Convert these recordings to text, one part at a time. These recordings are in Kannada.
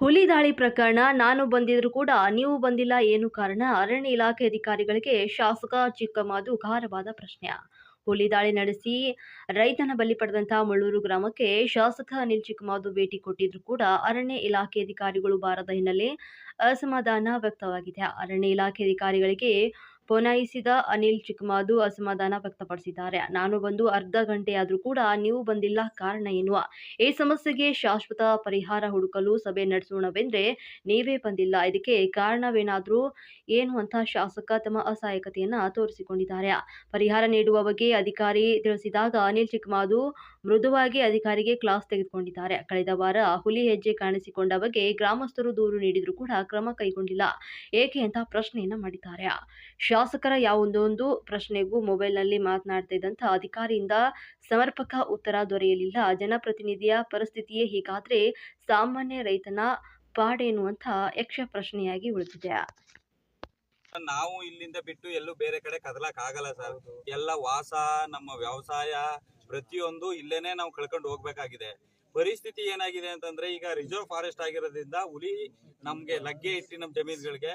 ಹುಲಿ ದಾಳಿ ಪ್ರಕರಣ, ನಾನು ಬಂದಿದ್ರು ಕೂಡ ನೀವು ಬಂದಿಲ್ಲ ಏನು ಕಾರಣ? ಅರಣ್ಯ ಇಲಾಖೆ ಅಧಿಕಾರಿಗಳಿಗೆ ಶಾಸಕ ಚಿಕ್ಕಮಾದು ಖಾರವಾದ ಪ್ರಶ್ನೆ. ಹುಲಿ ದಾಳಿ ನಡೆಸಿ ರೈತನ ಬಲಿ ಪಡೆದಂತಹ ಮುಳ್ಳೂರು ಗ್ರಾಮಕ್ಕೆ ಶಾಸಕ ಅನಿಲ್ ಚಿಕ್ಕಮಾದು ಭೇಟಿ ಕೊಟ್ಟಿದ್ರು ಕೂಡ ಅರಣ್ಯ ಇಲಾಖೆ ಅಧಿಕಾರಿಗಳು ಬಾರದ ಹಿನ್ನೆಲೆ ಅಸಮಾಧಾನ ವ್ಯಕ್ತವಾಗಿದೆ. ಅರಣ್ಯ ಇಲಾಖೆ ಅಧಿಕಾರಿಗಳಿಗೆ ಪೊನಾಯಿಸಿದ ಅನಿಲ್ ಚಿಕ್ಕಮಾದು ಅಸಮಾಧಾನ ವ್ಯಕ್ತಪಡಿಸಿದ್ದಾರೆ. ನಾನು ಬಂದು ಅರ್ಧ ಗಂಟೆಯಾದರೂ ಕೂಡ ನೀವು ಬಂದಿಲ್ಲ. ಕಾರಣ ಏನು? ಈ ಸಮಸ್ಯೆಗೆ ಶಾಶ್ವತ ಪರಿಹಾರ ಹುಡುಕಲು ಸಭೆ ನಡೆಸೋಣವೆಂದ್ರೆ ನೀವೇ ಬಂದಿಲ್ಲ. ಇದಕ್ಕೆ ಕಾರಣವೇನಾದರೂ ಏನು ಅಂತ ಶಾಸಕ ತಮ್ಮ ಅಸಹಾಯಕತೆಯನ್ನು ತೋರಿಸಿಕೊಂಡಿದ್ದಾರೆ. ಪರಿಹಾರ ನೀಡುವ ಬಗ್ಗೆ ಅಧಿಕಾರಿ ತಿಳಿಸಿದಾಗ ಅನಿಲ್ ಚಿಕ್ಕಮಾದು ಮೃದುವಾಗಿ ಅಧಿಕಾರಿಗೆ ಕ್ಲಾಸ್ ತೆಗೆದುಕೊಂಡಿದ್ದಾರೆ. ಕಳೆದ ವಾರ ಹುಲಿ ಹೆಜ್ಜೆ ಕಾಣಿಸಿಕೊಂಡ ಬಗ್ಗೆ ಗ್ರಾಮಸ್ಥರು ದೂರು ನೀಡಿದರೂ ಕೂಡ ಕ್ರಮ ಕೈಗೊಂಡಿಲ್ಲ. ಏಕೆ ಅಂತ ಪ್ರಶ್ನೆಯನ್ನ ಮಾಡಿದ್ದಾರೆ. ಶಾಸಕರ ಯಾವೊಂದೊಂದು ಪ್ರಶ್ನೆಗೂ ಮೊಬೈಲ್ನಲ್ಲಿ ಮಾತನಾಡ್ತಾ ಇದ್ದಂಥ ಅಧಿಕಾರಿಯಿಂದ ಸಮರ್ಪಕ ಉತ್ತರ ದೊರೆಯಲಿಲ್ಲ. ಜನಪ್ರತಿನಿಧಿಯ ಪರಿಸ್ಥಿತಿಯೇ ಹೀಗಾದ್ರೆ ಸಾಮಾನ್ಯ ರೈತನ ಪಾಡೇನು ಅಂತ ಯಕ್ಷ ಪ್ರಶ್ನೆಯಾಗಿ ಉಳಿದಿದೆ. ನಾವು ಇಲ್ಲಿಂದ ಬಿಟ್ಟು ಎಲ್ಲೂ ಬೇರೆ ಕಡೆ ಕದಲಕ್ ಆಗಲ್ಲ ಸರ್. ಎಲ್ಲ ವಾಸ, ನಮ್ಮ ವ್ಯವಸಾಯ ಪ್ರತಿಯೊಂದು ಇಲ್ಲೇನೆ ನಾವು ಕಳ್ಕೊಂಡು ಹೋಗ್ಬೇಕಾಗಿದೆ. ಪರಿಸ್ಥಿತಿ ಏನಾಗಿದೆ ಅಂತಂದ್ರೆ ಈಗ ರಿಸರ್ವ್ ಫಾರೆಸ್ಟ್ ಆಗಿರೋದ್ರಿಂದ ಹುಲಿ ನಮ್ಗೆ ಲಗ್ಗೆ ಇಟ್ಟು ನಮ್ಮ ಜಮೀನುಗಳಿಗೆ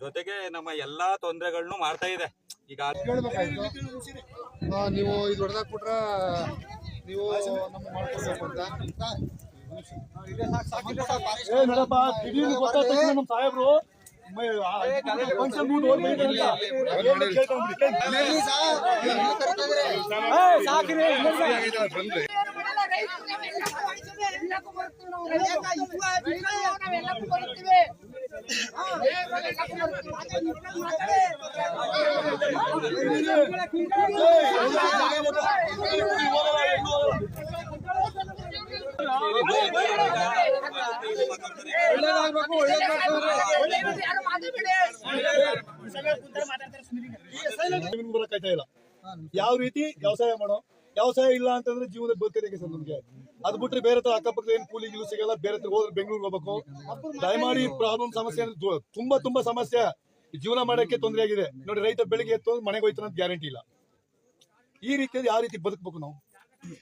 ಜೊತೆಗೆ ನಮ್ಮ ಎಲ್ಲಾ ತೊಂದರೆಗಳನ್ನು ಮಾಡ್ತಾ ಇದೆ. ಈಗ ನೀವು ಇದು ಹೊಡೆದಾಕ್ಬಿಟ್ರ ನೀವು ನಮ್ಮ ಅಂತ. ಸಾಹೇಬ್ರು. ಸಾಕ್ರಿ, ಇಲ್ಲ? ಯಾವ ರೀತಿ? ವ್ಯವಸಾಯ ಮಾಡೋ? ವ್ಯವಸಾಯ ಇಲ್ಲ ಅಂತಂದ್ರೆ ಜೀವನ ಬದುಕೋದಕ್ಕೆ ಸರ್ ನಮ್ಗೆ? ಅದ್ ಬಿಟ್ರೆ ಬೇರೆ ತರ ಅಕ್ಕಪಕ್ಕ ಏನ್ ಕೂಲಿ ಗಿಲು ಸಿಗಲ್ಲ, ಬೇರೆ ತರ ಹೋದ್ರೆ ಬೆಂಗಳೂರಿಗೆ ಹೋಗ್ಬೇಕು. ದಯಮಾಡಿ ಪ್ರಾಬ್ಲಮ್ ಸಮಸ್ಯೆ ಅಂದ್ರೆ ತುಂಬಾ ತುಂಬಾ ಸಮಸ್ಯೆ. ಜೀವನ ಮಾಡಕ್ಕೆ ತೊಂದರೆ ಆಗಿದೆ. ನೋಡಿ, ರೈತ ಬೆಳಿಗ್ಗೆ ಎತ್ತು ಮನೆಗೆ ಹೋಯ್ತು ಅಂತ ಗ್ಯಾರಂಟಿ ಇಲ್ಲ. ಈ ರೀತಿಯಲ್ಲಿ ಯಾವ ರೀತಿ ಬದುಕಬೇಕು ನಾವು?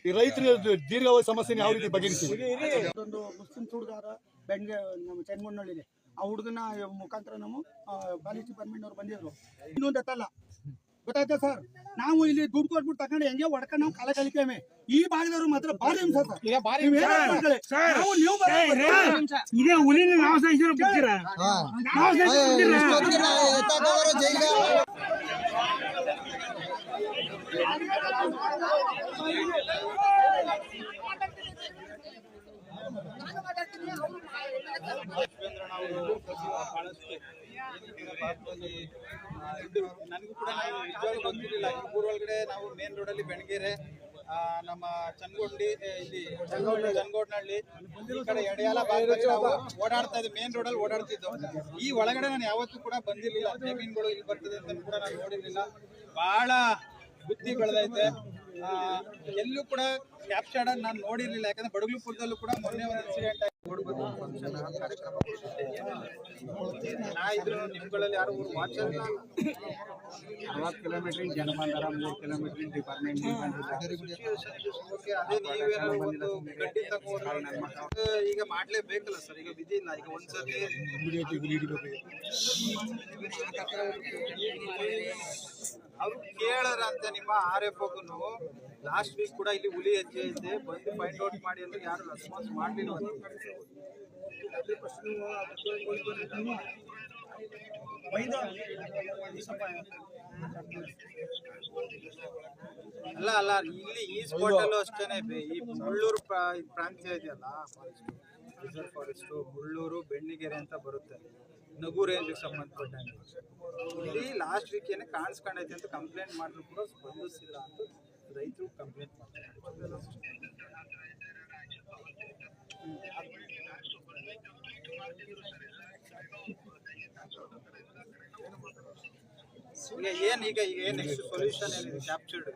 ಈ ರೈತರ ದೀರ್ಘಾವಧಿ ಸಮಸ್ಯೆ ಯಾವ ರೀತಿ ಬಗೆಹರಿಸ್ತೀವಿ? ಒಂದು ಮುಸ್ಲಿಂ ಹುಡುಗಾರ ನಮ್ಮ ಆ ಹುಡುಗನ ಮುಖಾಂತರ ನಮ್ಮ ಪಾಲಿಸ್ ಡಿಪಾರ್ಟ್ಮೆಂಟ್ ಅವ್ರು ಬಂದಿದ್ರು. ಇನ್ನೊಂದು ಎತ್ತಲ್ಲ. ಗೊತ್ತಾಯ್ತಾ ಸರ್? ನಾವು ಇಲ್ಲಿ ದುಡ್ಡು ಕೊಟ್ಬಿಟ್ಟು ತಕೊಂಡು ಹೆಂಗೆ ಹೊಡ್ಕೊಂಡು ನಾವು ಕಾಲ ಕಲಿತೇವೆ ಈ ಭಾಗದವರು ಮಾತ್ರ ಭಾರಿ ಹಿಂಸ ಸರ್. ನೀವ್? ನಾವು ಇದೇ ಹುಲಿನ ನಾವು ಸಹಿಸಿರೋ ಬಿಡ್ತೀರಾ ನಾವು ಸಹಿಸಿರೋ ಕೂಡ ನಿಜವಾಗ್ಲೂ ಗೊತ್ತಿರಲಿಲ್ಲ ಊರೊಳಗಡೆ ನಾವು ಮೇನ್ ರೋಡಲ್ಲಿ ಬೆಣಗೆರೆ ನಮ್ಮ ಚನ್ಗೊಂಡಿ ಇಲ್ಲಿ ಚನ್ಗೋಡ್ನಹಳ್ಳಿ ಈ ಕಡೆ ಎಡೆಯಾಲ ಭಾಗದಲ್ಲಿ ನಾವು ಓಡಾಡ್ತಾ ಇದ್ವಿ ಮೇನ್ ರೋಡಲ್ಲಿ ಓಡಾಡ್ತಿದ್ದು. ಈ ಒಳಗಡೆ ನಾನು ಯಾವತ್ತೂ ಕೂಡ ಬಂದಿರಲಿಲ್ಲ, ಜಮೀನುಗಳು ಇಲ್ಲಿ ಬರ್ತದೆ ಅಂತ ಕೂಡ ನಾನು ನೋಡಿರ್ಲಿಲ್ಲ. ಬಹಳ ಬುದ್ಧಿ ಬೆಳೆದೈತೆ ಎಲ್ಲೂ ಕೂಡ ಕ್ಯಾಪ್ಚರ್ಡ್ ನಾನು ನೋಡಿರ್ಲಿಲ್ಲ, ಯಾಕಂದ್ರೆ ಬಡಗ್ಲುಪುರದಲ್ಲೂ ಕೂಡ ಮೊನ್ನೆ ಒಂದು ಫಂಕ್ಷನ್ ಕಾರ್ಯಕ್ರಮ ನಾ ಇದ್ರು ನಿಮ್ಗಳಲ್ಲಿ ಯಾರು ಊರು ವಾಚರ್ ಇಲ್ಲ ಅರವತ್ತು ಕಿಲೋಮೀಟರ್ ಜನ ಬಂದಾರ ಮೂರು ಕಿಲೋಮೀಟರ್ ಡಿಪಾರ್ಟ್ಮೆಂಟ್ ಅದೇ ನೀವೇನಾದ್ರು ಒಂದು ಗಡ್ಡಿ ತಗೊಂಡ್ರೆ ಈಗ ಮಾಡ್ಲೇಬೇಕಲ್ಲ ಸರ್? ಈಗ ವಿಧಿ ಇಲ್ಲ. ಈಗ ಒಂದ್ಸತಿ ಅವ್ರು ಕೇಳರ ಅಂತ ನಿಮ್ಮ ಆರ್ ಎಫ್ ಲಾಸ್ಟ್ ವೀಕ್ ಕೂಡ ಇಲ್ಲಿ ಹುಲಿ ಹೆಜ್ಜೆ ಐತೆ ಬಂದು ಫೈಂಡ್ ಔಟ್ ಮಾಡಿ ಅಂದ್ರೆ ಯಾರು ರೆಸ್ಪಾನ್ಸ್ ಮಾಡ್ಲಿಲ್ಲ. ಅಲ್ಲ ಅಲ್ಲ, ಇಲ್ಲಿ ಈ ಅಷ್ಟೇ ಬೆ- ಈ ಮುಳ್ಳೂರು ಪ್ರಾಂತ್ಯ ಇದೆಯಲ್ಲ ರಿಸರ್ವ್ ಫಾರೆಸ್ಟ್ ಮುಳ್ಳೂರು, ಬೆಣ್ಣಿಗೆರೆ ಅಂತ ಬರುತ್ತೆ. ನಗು ರೇಂಜ್ಗೆ ಸಂಬಂಧಪಟ್ಟಂಗೆ? ಇಲ್ಲಿ ಲಾಸ್ಟ್ ವೀಕ್ ಏನೇ ಕಾಣಿಸ್ಕೊಂಡೈತೆ ಅಂತ ಕಂಪ್ಲೇಂಟ್ ಮಾಡಿದ್ರು ಕೂಡ ಸ್ಪಂದಿಸಿಲ್ಲ ಅಂತ ರೈತರು ಏನ್ ಈಗ ಈಗ ಏನ್ ನೆಕ್ಸ್ಟ್ ಸೊಲ್ಯೂಷನ್ ಏನಿದೆ ಕ್ಯಾಪ್ಚರ್ಡ್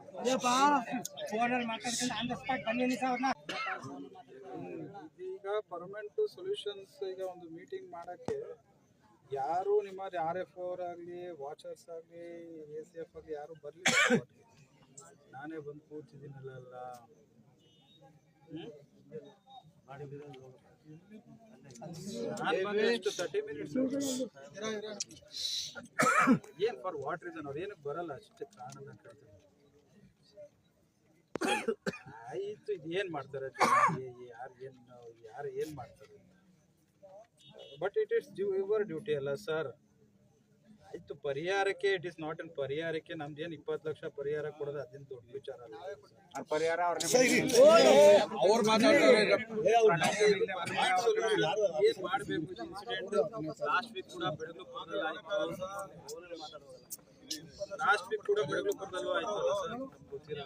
ಈಗ ಪರ್ಮನೆಂಟ್ ಸೊಲ್ಯೂಷನ್ಸ್ ಈಗ ಒಂದು ಮೀಟಿಂಗ್ ಮಾಡಕ್ಕೆ ಯಾರು ನಿಮ್ಮ ಆರ್ ಎಫ್ ಅವರಾಗಲಿ ವಾಚರ್ಸ್ ಆಗಲಿ ಎ ಸಿ ಎಫ್ ಆಗಲಿ ಯಾರು ಬರಲಿಲ್ಲ ನಾನೇ ಬಂದು ಕೂತಿದ್ದೀನಲ್ಲ ನಾನ್ ಬಂದಷ್ಟು 30 minutes. ಏನ್ ಫಾರ್ ವಾಟ್ ರೀಸನ್ ಅವ್ರು ಏನಕ್ಕೆ ಬರಲ್ಲ? ಅಷ್ಟೇ ಕಾರಣ ಕೇಳ್ತಾರೆ ಆಯ್ತು ಏನ್ ಮಾಡ್ತಾರೆ? ಯಾರು ಏನ್ ಯಾರು ಏನ್ ಮಾಡ್ತಾರೆ? But it is your duty ಅಲ್ಲ ಸರ್ ಆಯ್ತು ಪರಿಹಾರಕ್ಕೆ ಇಟ್ ಇಸ್ ನಾಟ್ ಅನ್ ಪರಿಹಾರಕ್ಕೆ ನಮ್ದು ಏನ್ ಇಪ್ಪತ್ತು ಲಕ್ಷ ಪರಿಹಾರ ಕೊಡೋದು ಅದೇನು ದೊಡ್ಡ ವಿಚಾರ ಅಲ್ಲ. ಅವ್ರ ಪರಿಹಾರ ಅವ್ರು ಮಾತಾಡ್ತಾರೆ. ಏನ್ ಮಾಡ್ಬೇಕು? ಇನ್ಸಿಡೆಂಟ್ ಲಾಸ್ಟ್ ವೀಕ್ ಕೂಡ ಬೆಳಗ್ಲುಪುರದಲ್ಲಿ ಆಯ್ತು? ಲಾಸ್ಟ್ ವೀಕ್ ಕೂಡ ಬೆಳಗ್ಲುಪುರದಲ್ಲೂ ಆಯ್ತು ಗೊತ್ತಿಲ್ಲ.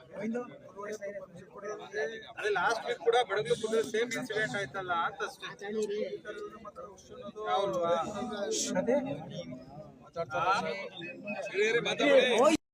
ಅದೇ ಲಾಸ್ಟ್ ವೀಕ್ ಕೂಡ ಬೆಳಗ್ಲುಪುರದಲ್ಲಿ ಸೇಮ್ ಇನ್ಸಿಡೆಂಟ್ ಆಯ್ತಲ್ಲ ಅಂತ ಅಷ್ಟೇ. আচার্য